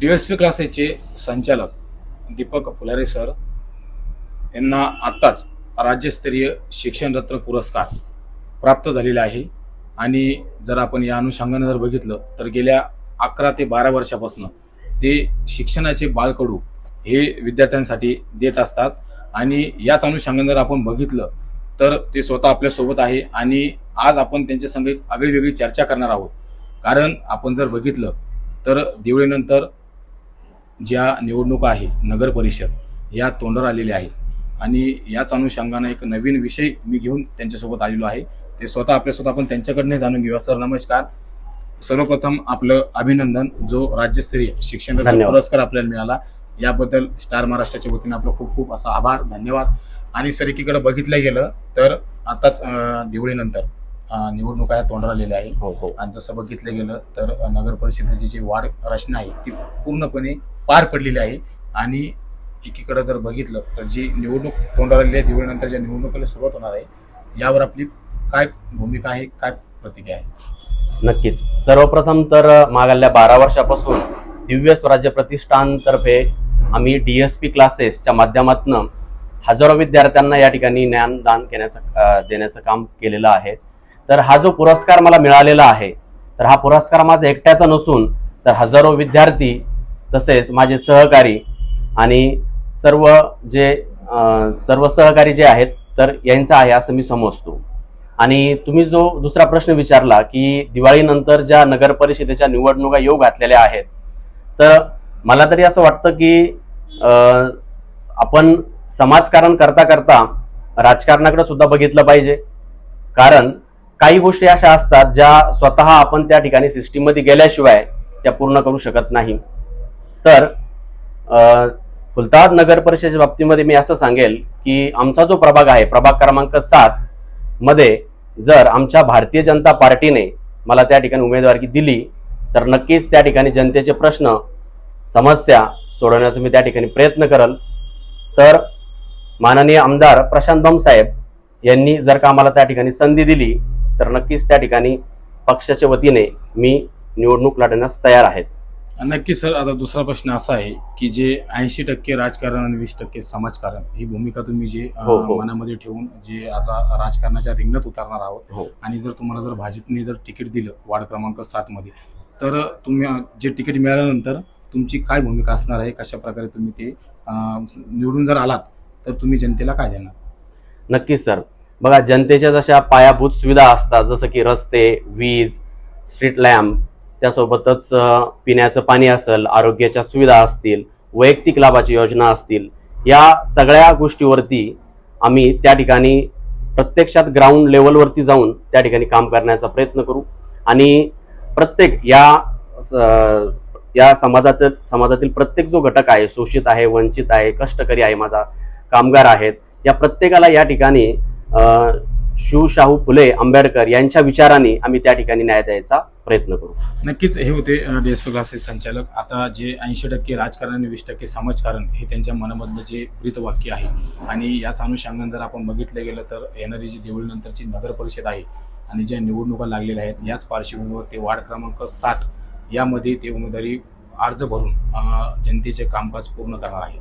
D S P क्लासेसचे संचालक Deepak Phulare sir यांना आत्ताच राज्यस्तरीय शिक्षणरत्न पुरस्कार प्राप्त झालेला आहे. आणि जर आपण या अनुषंगाने जर बघितलं तर गेल्या अकरा ते बारा वर्षापासून ते शिक्षणाचे बाळकडू हे विद्यार्थ्यांसाठी देत असतात. आणि याच अनुषंगाने जर आपण बघितलं तर ते स्वतः आपल्यासोबत आहे. आणि आज आपण त्यांच्या संग एक आगळी वेगळी चर्चा करणार आहोत. कारण आपण जर बघितलं तर दिवळीनंतर ज्या निवडणुका आहे नगर परिषद या तोंडावर आलेल्या आहे. आणि याच अनुषंगाने एक नवीन विषय मी घेऊन त्यांच्यासोबत आलेलो आहे. ते स्वतः आपल्यासोबत आपण त्यांच्याकडनं जाणून घेऊया. सर नमस्कार. सर्वप्रथम आपलं अभिनंदन जो राज्यस्तरीय शिक्षण. पुरस्कार आपल्याला मिळाला याबद्दल स्टार महाराष्ट्राच्या वतीने आपलं खूप खूप असा आभार धन्यवाद. आणि सर एकीकडे बघितलं गेलं तर आताच दिवाळीनंतर निवडणुका या तोंडावर आलेल्या आहे हो हो. आणि जसं बघितलं गेलं तर नगर परिषदेची जी वाढ रचना आहे ती पूर्णपणे पार पडलेली आहे. आणि एकीकडे जर बघितलं तर जी निवडणूक तोंडावर आलेली आहे दिवाळीनंतर ज्या निवडणुकीला सुरुवात होणार आहे यावर आपली काय भूमिका आहे काय प्रतिक्रिया आहे? नक्कीच. सर्वप्रथम तर मागल्या बारा वर्षापासून दिव्य स्वराज्य प्रतिष्ठानतर्फे आम्ही डी एस पी क्लासेसच्या माध्यमातून हजारो विद्यार्थ्यांना या ठिकाणी ज्ञानदान घेण्याचं अं, देण्याचं काम केलेलं आहे. तर हा जो पुरस्कार मला मिळालेला आहे तर हा पुरस्कार माझा एकट्याचा नसून तर हजारो विद्यार्थी तसेच माझे सहकारी आणि सर्व जे सर्व सहकारी जे आहेत तर यांचा आहे असं मी समजतो. आणि तुम्ही जो दुसरा प्रश्न विचारला की दिवाळीनंतर ज्या नगर परिषदेच्या निवडणुका येऊ घातलेल्या आहेत तर मला तरी असं वाटतं की आपण समाजकारण करता करता राजकारणाकडे सुद्धा बघितलं पाहिजे. कारण काही गोष्टी अशा असतात ज्या स्वतः आपण त्या ठिकाणी सिस्टीममध्ये गेल्याशिवाय त्या पूर्ण करू शकत नाही. तर अं, नगर परिषदेच्या बाबतीमध्ये मी असं सांगेल की आमचा जो प्रभाग आहे प्रभाग क्रमांक सात मध्ये जर आमच्या भारतीय जनता पार्टीने मला त्या ठिकाणी उमेदवारी दिली तर नक्कीच त्या ठिकाणी जनतेचे प्रश्न समस्या सोडवण्याचा मी त्या ठिकाणी प्रयत्न करल. तर माननीय आमदार प्रशांत साहेब यांनी जर का आम्हाला त्या ठिकाणी संधी दिली तर नक्कीच त्या ठिकाणी पक्षाच्या वतीने मी निवडणूक लढण्यास तयार आहेत नक्की सर आता दुसरा प्रश्न असा आहे की जे ऐंशी टक्के राजकारण आणि वीस टक्के समाजकारण ही भूमिका तुम्ही जे हो, हो. मनामध्ये ठेवून जे आता राजकारणाच्या रिंगणात उतरणार आहोत हो. आणि जर तुम्हाला जर भाजपने जर तिकीट दिलं वार्ड क्रमांक सात मध्ये तर तुम्ही जे तिकीट मिळाल्यानंतर तुमची काय भूमिका असणार आहे कशा प्रकारे तुम्ही ते निवडून जर आलात तर तुम्ही जनतेला काय देणार? नक्कीच सर. बघा जनतेच्या जशा पायाभूत सुविधा असतात जसं की रस्ते वीज स्ट्रीट लॅम्प त्यासोबतच पिण्याचं पाणी असेल आरोग्याच्या सुविधा असतील वैयक्तिक लाभाची योजना असतील या सगळ्या गोष्टीवरती आम्ही त्या ठिकाणी प्रत्यक्षात ग्राउंड लेवलवरती जाऊन त्या ठिकाणी काम करण्याचा प्रयत्न करू. आणि प्रत्येक या स- या समाजातील समाजातील प्रत्येक जो घटक आहे शोषित आहे वंचित आहे कष्टकरी आहे माझा कामगार आहेत या प्रत्येकाला या ठिकाणी शिवशाहू फुले आंबेडकर यांच्या विचारांनी आम्ही त्या ठिकाणी न्याय द्यायचा प्रयत्न करू. नक्कीच हे होते डीएसपी क्लासेस संचालक. आता जे ऐंशी टक्के राजकारण आणि वीस टक्के समाजकारण हे त्यांच्या मनामधलं जे ब्रीतवाक्य आहे आणि याच अनुषंगाने जर आपण बघितलं गेलं तर येणारी जी देवळीनंतरची नगर परिषद आहे आणि ज्या निवडणुका लागलेल्या आहेत याच पार्श्वभूमीवर ते वार्ड क्रमांक सात यामध्ये ते उमेदवारी अर्ज भरून जनतेचे कामकाज पूर्ण करणार आहे.